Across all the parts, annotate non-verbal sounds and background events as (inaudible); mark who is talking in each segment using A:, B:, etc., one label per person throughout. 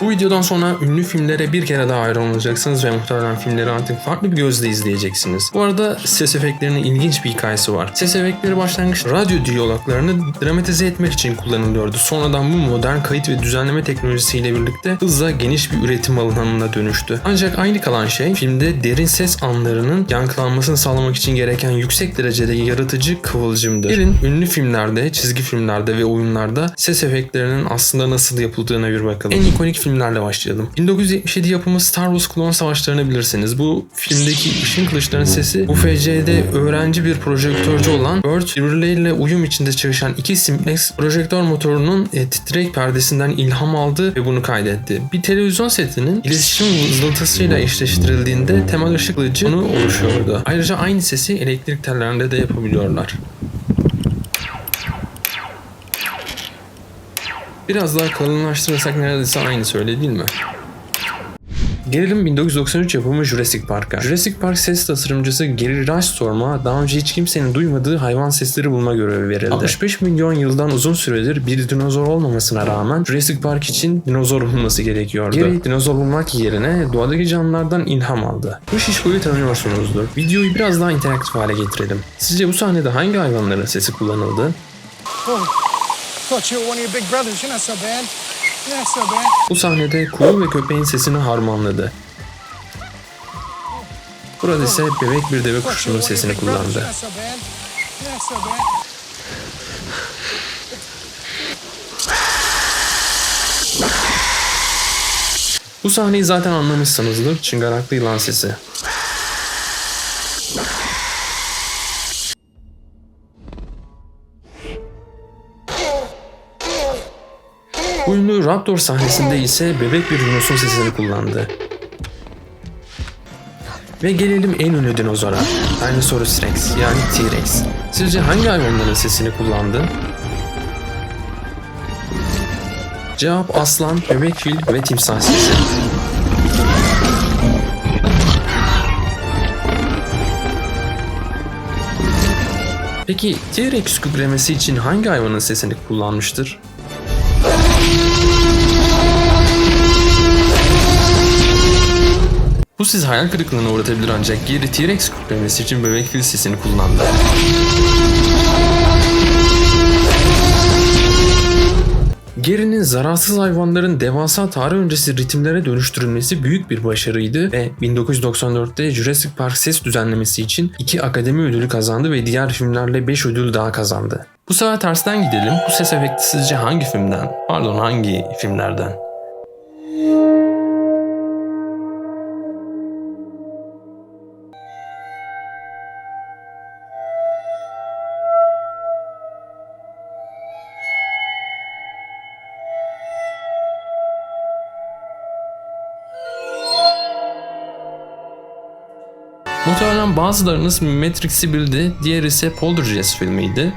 A: Bu videodan sonra ünlü filmlere bir kere daha hayran olacaksınız ve muhtemelen filmleri artık farklı bir gözle izleyeceksiniz. Bu arada ses efektlerinin ilginç bir hikayesi var. Ses efektleri başlangıçta radyo diyaloglarını dramatize etmek için kullanılıyordu. Sonradan bu modern kayıt ve düzenleme teknolojisiyle birlikte hızla geniş bir üretim alanına dönüştü. Ancak aynı kalan şey filmde derin ses anlarının yankılanmasını sağlamak için gereken yüksek derecede yaratıcı kıvılcımdır. Gelin ünlü filmlerde, çizgi filmlerde ve oyunlarda ses efektlerinin aslında nasıl yapıldığına bir bakalım. En ikonik filmlerle başlayalım. 1977 yapımı Star Wars Klon Savaşları'nı bilirsiniz. Bu filmdeki ışın kılıçların sesi UFC'de öğrenci bir projektörcü olan Burt birbirleriyle uyum içinde çalışan iki simplex projektör motorunun e, titrek perdesinden ilham aldı ve bunu kaydetti. Bir televizyon setinin iletişim vızıltısıyla eşleştirildiğinde temel ışık kılıcı onu oluşuyordu. Ayrıca aynı sesi elektrik tellerinde de yapabiliyorlar. Biraz daha kalınlaştırırsak neredeyse aynı söyle değil mi? Gelelim 1993 yapımı Jurassic Park'a. Jurassic Park ses tasarımcısı Gary Rashtorm'a daha önce hiç kimsenin duymadığı hayvan sesleri bulma görevi verildi. 65 milyon yıldan uzun süredir bir dinozor olmamasına rağmen Jurassic Park için dinozor bulması gerekiyordu. Gary dinozor bulmak yerine doğadaki canlılardan ilham aldı. Bu şişkoyu tanıyorsunuzdur. Videoyu biraz daha interaktif hale getirelim. Sizce bu sahnede hangi hayvanların sesi kullanıldı?
B: Oh, thought you were one of your big brothers. You're not so bad. You're not so bad.
A: Bu sahnede kuğu ve köpeğin sesini harmanladı. Burada ise bebek bir deve kuşunun sesini kullandı. Bu sahneyi zaten anlamışsınızdır. Çıngıraklı yılan sesi. Raptor sahnesinde ise bebek bir dinosun sesini kullandı. Ve gelelim en ünlü dinozora. Dinosaurus Rex yani T-Rex. Sizce hangi hayvanların sesini kullandı? Cevap aslan, bebek fil ve timsah sesi. Peki T-Rex kükremesi için hangi hayvanın sesini kullanmıştır? Bu sizi hayal kırıklığına uğratabilir ancak geri T-Rex kükremesi için bebek fil sesini kullandı. Gary'nin zararsız hayvanların devasa tarih öncesi ritimlere dönüştürülmesi büyük bir başarıydı ve 1994'te Jurassic Park ses düzenlemesi için 2 akademi ödülü kazandı ve diğer filmlerle 5 ödül daha kazandı. Bu sefer tersten gidelim. Bu ses efekti sizce hangi filmden? Pardon hangi filmlerden? Muhtemelen bazılarınız Matrix'i bildi, diğer ise Poltergeist filmiydi.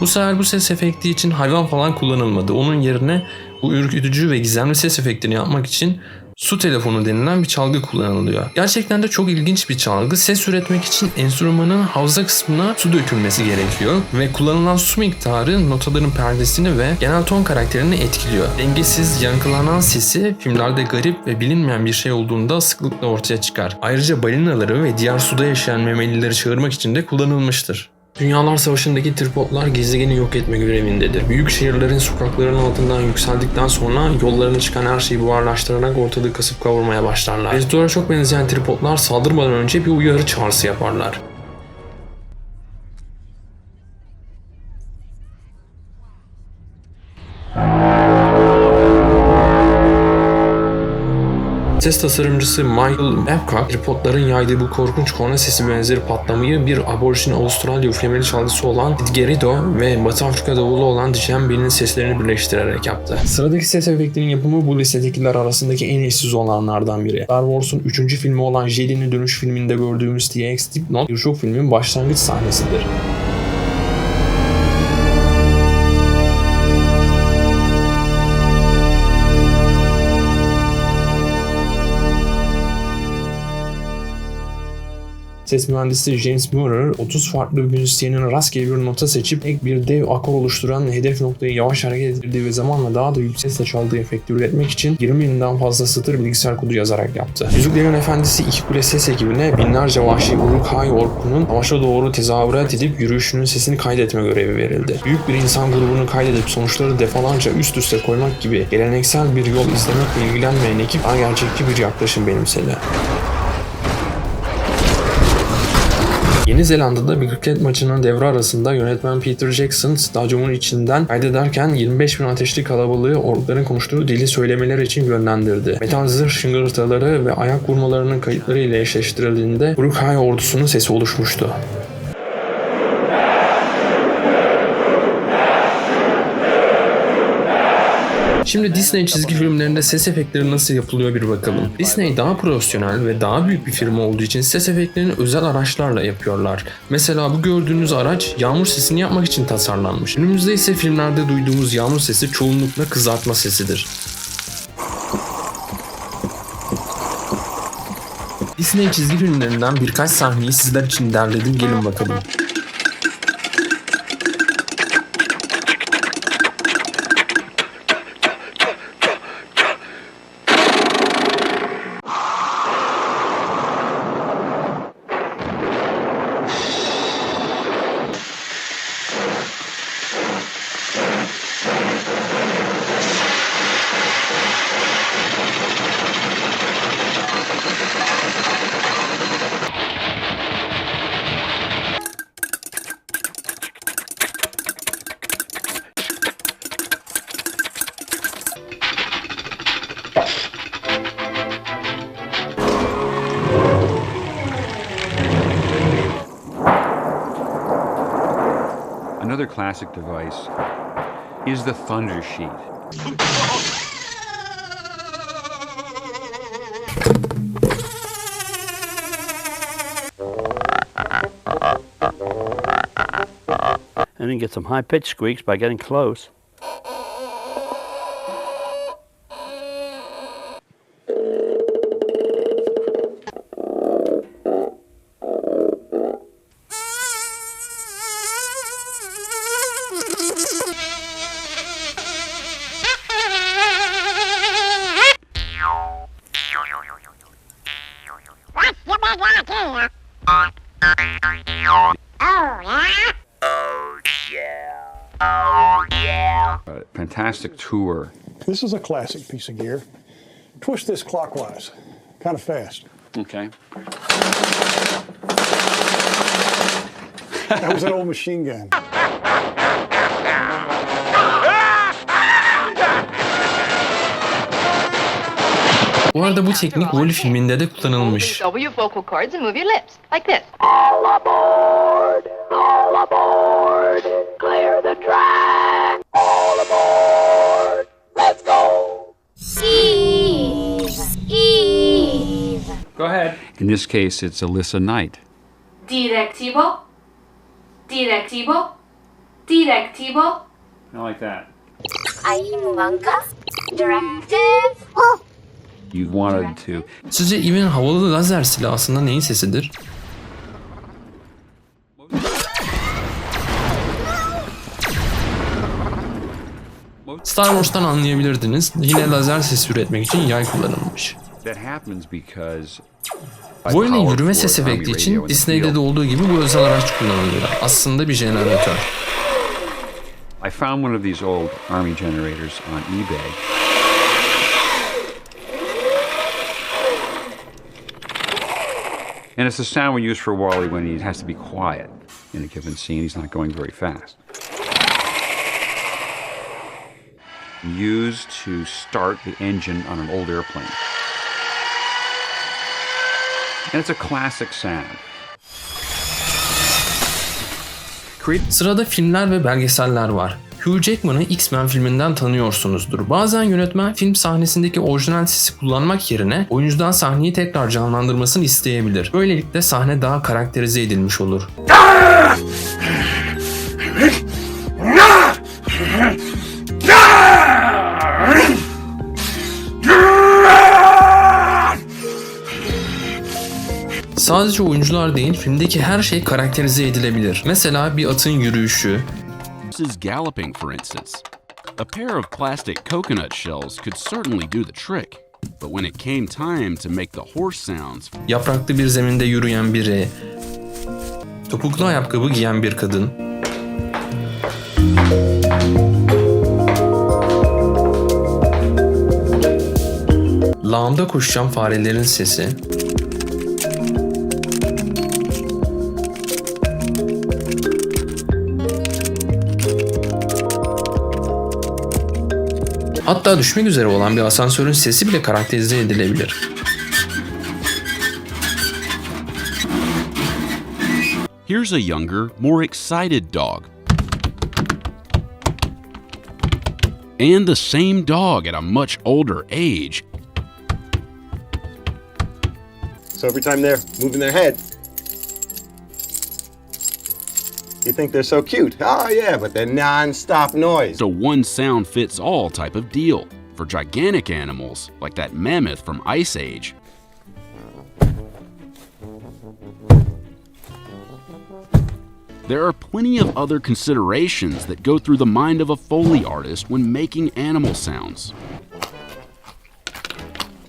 A: Bu sefer bu ses efekti için hayvan falan kullanılmadı. Onun yerine bu ürkütücü ve gizemli ses efektini yapmak için su telefonu denilen bir çalgı kullanılıyor. Gerçekten de çok ilginç bir çalgı. Ses üretmek için enstrümanın havza kısmına su dökülmesi gerekiyor ve kullanılan su miktarı notaların perdesini ve genel ton karakterini etkiliyor. Dengesiz, yankılanan sesi filmlerde garip ve bilinmeyen bir şey olduğunda sıklıkla ortaya çıkar. Ayrıca balinaları ve diğer suda yaşayan memelileri çağırmak için de kullanılmıştır. Dünyalar Savaşı'ndaki tripodlar gezegeni yok etme görevindedir. Büyük şehirlerin sokaklarının altından yükseldikten sonra yollarına çıkan her şeyi buharlaştırarak ortalığı kasıp kavurmaya başlarlar. Predator'a çok benzeyen tripodlar saldırmadan önce bir uyarı çağrısı yaparlar. Ses tasarımcısı Michael Babcock, tripodların yaydığı bu korkunç korna sesi benzeri patlamayı bir aborjin Avustralya üflemeli çalgısı olan Didgeridoo ve Batı Afrika davulu olan djembinin seslerini birleştirerek yaptı. Sıradaki ses efektinin yapımı bu listedekiler arasındaki en eşsiz olanlardan biri. Star Wars'un 3. filmi olan Jedi'nin dönüş filminde gördüğümüz TX Dipnot birçok filmin başlangıç sahnesidir. Ses mühendisi James Murray 30 farklı müzisyenin rastgele bir nota seçip ek bir dev akor oluşturan hedef noktayı yavaş hareket ettirdiği ve zamanla daha da yüksek sesle çaldığı efekti üretmek için 20 binden fazla satır bilgisayar kodu yazarak yaptı. Yüzüklerin Efendisi iki Kule ses ekibine binlerce vahşi Uruk-hai orkunun savaşa doğru tezahürat edip yürüyüşünün sesini kaydetme görevi verildi. Büyük bir insan grubunu kaydedip sonuçları defalarca üst üste koymak gibi geleneksel bir yol izlemekle ilgilenmeyen ekip daha gerçekçi bir yaklaşım benimsedi. Yeni Zelanda'da bir kriket maçının devre arasında yönetmen Peter Jackson stadyumun içinden kaydederken 25 bin ateşli kalabalığı orkların konuştuğu dili söylemeler için yönlendirdi. Metal zırh şıngırtıları ve ayak vurmalarının kayıtları ile eşleştirildiğinde Uruk-hai ordusunun sesi oluşmuştu. Şimdi Disney çizgi filmlerinde ses efektleri nasıl yapılıyor bir bakalım. Disney daha profesyonel ve daha büyük bir firma olduğu için ses efektlerini özel araçlarla yapıyorlar. Mesela bu gördüğünüz araç yağmur sesini yapmak için tasarlanmış. Günümüzde ise filmlerde duyduğumuz yağmur sesi çoğunlukla kızartma sesidir. Disney çizgi filmlerinden birkaç sahneyi sizler için derledim gelin bakalım.
C: Another classic device is the thunder sheet.
D: and then get some high pitched squeaks by getting close.
C: Fantastic tour.
B: This is a classic piece of gear. Twist this clockwise, kind of fast.
C: Okay.
B: That was an old machine gun.
A: Bu arada bu teknik Wall-E filminde de kullanılmış.
C: Go ahead. In this case, it's Alyssa Knight.
E: Directivo. Directivo. Directivo.
C: I like that.
E: Aimuanka. Directive.
C: You wanted to.
A: Sizce Eve'in havalı lazer silahı aslında neyin sesidir? Star Wars'tan anlayabilirdiniz. Yine lazer sesi üretmek için yay kullanılmış.
C: That happens because.
A: Wolverine'in yürüme ses efekti için Disney'de de olduğu gibi bu özel araç kullanılıyor. Aslında bir jeneratör.
C: I found one of these old Army generators on eBay. And it's the sound we use for Wally when he has to be quiet in a given scene. He's not going very fast. Used to start the engine on an old airplane. And it's a classic sound.
A: Sırada filmler ve belgeseller var. Hugh Jackman'ı X-Men filminden tanıyorsunuzdur. Bazen yönetmen film sahnesindeki orijinal sesi kullanmak yerine oyuncudan sahneyi tekrar canlandırmasını isteyebilir. Böylelikle sahne daha karakterize edilmiş olur. Sadece oyuncular değil, filmdeki her şey karakterize edilebilir. Mesela bir atın yürüyüşü,
F: Horses galloping, for instance. A pair of plastic coconut shells could certainly do the trick, but when it came time to make the horse sounds,
A: yapraklı bir zeminde yürüyen biri, topuklu ayakkabı giyen bir kadın, lağımda koşan farelerin sesi, hatta düşmek üzere olan bir asansörün sesi bile karakterize edilebilir.
F: here's a younger, more excited dog. And the same dog at a much older age
G: So every time they're moving their head, you think they're so cute. Oh, yeah, but they're non-stop noise.
F: A one sound fits all type of deal. For gigantic animals, like that mammoth from Ice Age, there are plenty of other considerations that go through the mind of a Foley artist when making animal sounds.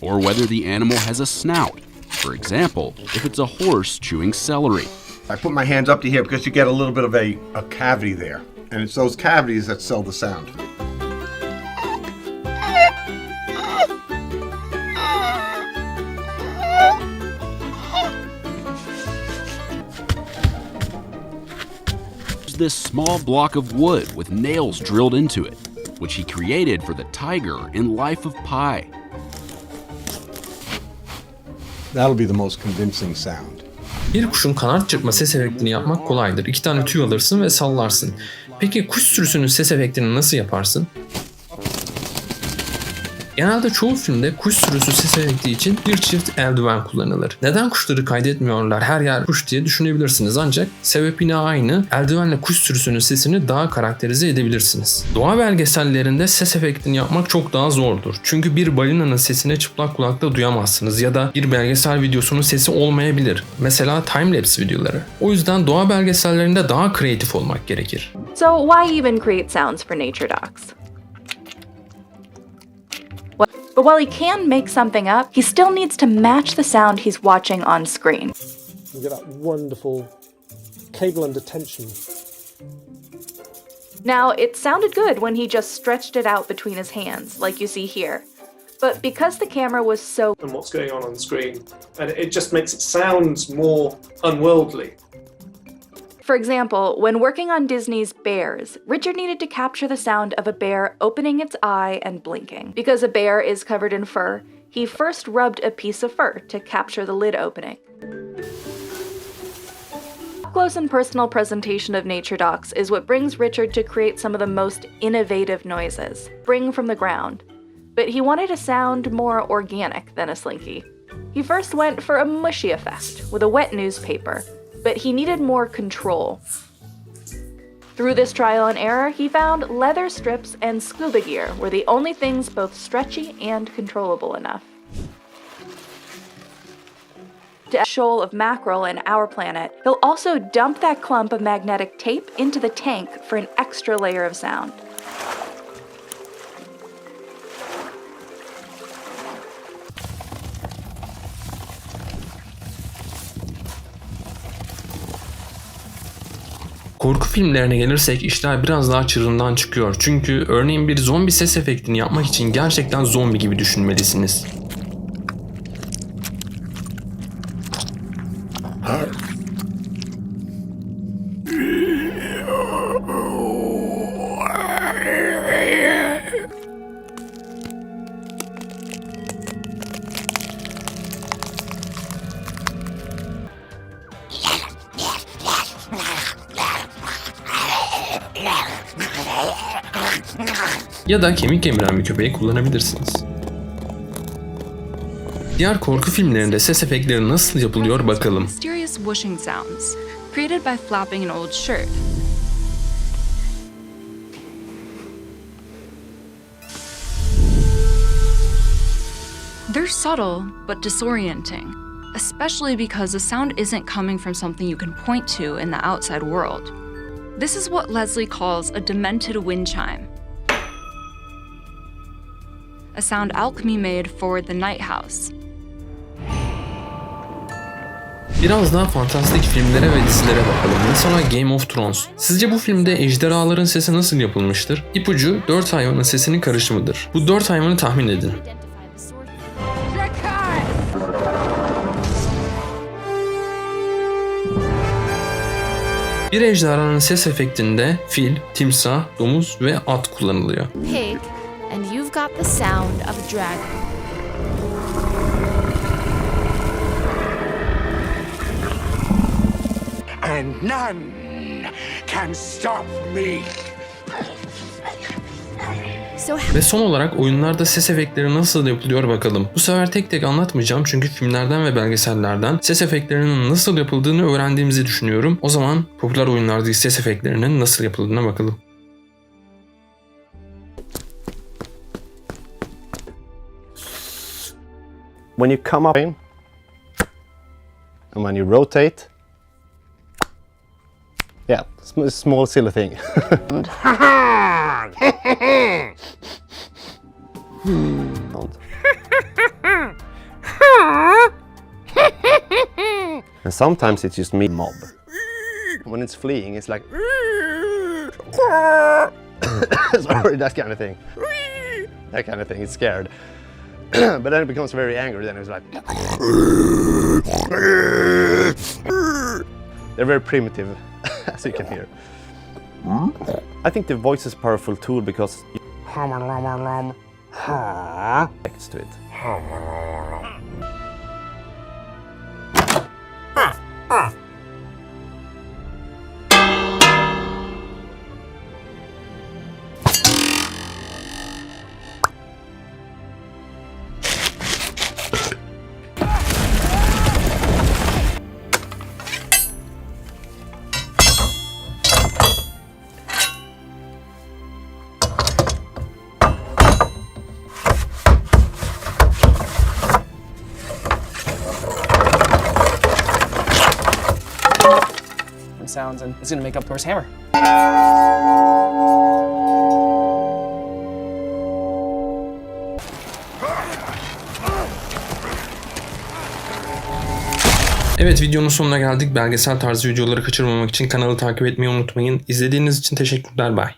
F: Or whether the animal has a snout. For example, if it's a horse chewing celery.
G: I put my hands up to here because you get a little bit of a, a cavity there. And it's those cavities that sell the sound.
F: This small block of wood with nails drilled into it, which he created for the tiger in Life of Pi.
G: That'll be the most convincing sound.
A: Bir kuşun kanat çırpma ses efektini yapmak kolaydır. İki tane tüy alırsın ve sallarsın. Peki kuş sürüsünün ses efektini nasıl yaparsın? Genelde çoğu filmde kuş sürüsü ses efekti için bir çift eldiven kullanılır. Neden kuşları kaydetmiyorlar her yer kuş diye düşünebilirsiniz ancak sebep yine aynı. Eldivenle kuş sürüsünün sesini daha karakterize edebilirsiniz. Doğa belgesellerinde ses efektini yapmak çok daha zordur. Çünkü bir balinanın sesini çıplak kulakta duyamazsınız ya da bir belgesel videosunun sesi olmayabilir. Mesela timelapse videoları. O yüzden doğa belgesellerinde daha kreatif olmak gerekir.
H: So, why even create sounds for nature docs? Wh- But while he can make something up, he still needs to match the sound he's watching on screen.
I: You get that wonderful cable under tension.
H: Now, it sounded good when he just stretched it out between his hands, like you see here. But because the camera was so
I: and what's going on on screen, and it just makes it sound more unworldly.
H: For example, when working on Disney's Bears, Richard needed to capture the sound of a bear opening its eye and blinking. Because a bear is covered in fur, he first rubbed a piece of fur to capture the lid opening. Close and personal presentation of nature docs is what brings Richard to create some of the most innovative noises, spring from the ground. But he wanted a sound more organic than a slinky. He first went for a mushy effect with a wet newspaper, but he needed more control. Through this trial and error, he found leather strips and scuba gear were the only things both stretchy and controllable enough. To a shoal of mackerel in our planet, he'll also dump that clump of magnetic tape into the tank for an extra layer of sound.
A: Korku filmlerine gelirsek işler biraz daha çığırından çıkıyor. Çünkü örneğin bir zombi ses efektini yapmak için gerçekten zombi gibi düşünmelisiniz. Ya da kemik kemiren bir köpeği kullanabilirsiniz. Diğer korku filmlerinde ses efektleri nasıl yapılıyor bakalım.
J: Mysterious whooshing sounds, created by flapping an old shirt. They're subtle but disorienting. especially because the sound isn't coming from something you can point to in the outside world. This is what Leslie calls a demented wind chime. A sound Alchemy made for The Night House.
A: Biraz daha fantastik filmlere ve dizilere bakalım. Mesela Game of Thrones. Sizce bu filmde ejderhaların sesi nasıl yapılmıştır? İpucu 4 hayvanın sesinin karışımıdır. Bu 4 hayvanı tahmin edin. Bir ejderhanın ses efektinde fil, timsah, domuz ve at kullanılıyor.
E: Pig, and you've got the sound of a dragon.
B: And none can stop me.
E: So
A: Ve son olarak oyunlarda ses efektleri nasıl yapılıyor bakalım. Bu sefer tek tek anlatmayacağım çünkü filmlerden ve belgesellerden ses efektlerinin nasıl yapıldığını öğrendiğimizi düşünüyorum. O zaman popüler oyunlardaki ses efektlerinin nasıl yapıldığına bakalım.
K: When you come up in and when you rotate yeah sm- small silly thing. (laughs) And sometimes it's just me mob. When it's fleeing it's like (coughs) (coughs) sorry that kind of thing. That kind of thing it's scared (clears throat) but then it becomes very angry. Then it's like (laughs) they're very primitive, (laughs) as you can hear. I think the voice is a powerful tool because next to it.
L: Sounds and it's to make up Thor's hammer.
A: Evet videonun sonuna geldik. Belgesel tarzı videoları kaçırmamak için kanalı takip etmeyi unutmayın. İzlediğiniz için teşekkürler. Bye.